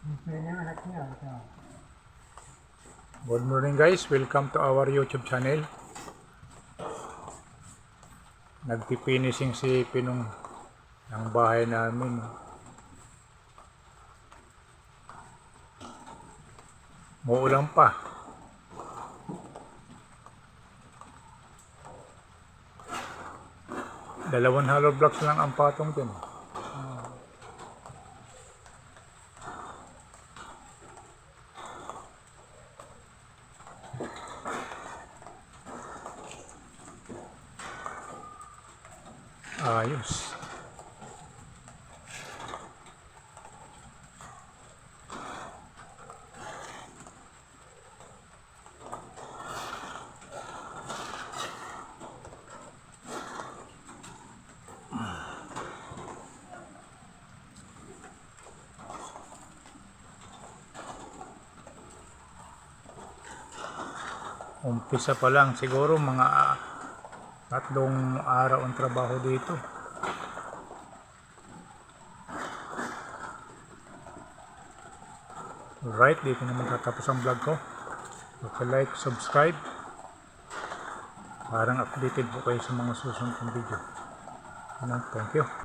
Good morning guys, welcome to our YouTube channel. Nagpipinising si Pinong ng bahay namin. Muulan pa. Dalawang hollow blocks lang ang patong din. Ayos. Umpisa pa lang siguro mga tatlong araw ang trabaho dito. Alright, dito na magtatapos ang vlog ko. like, subscribe. Parang updated po kayo sa mga susunod kong video. Thank you.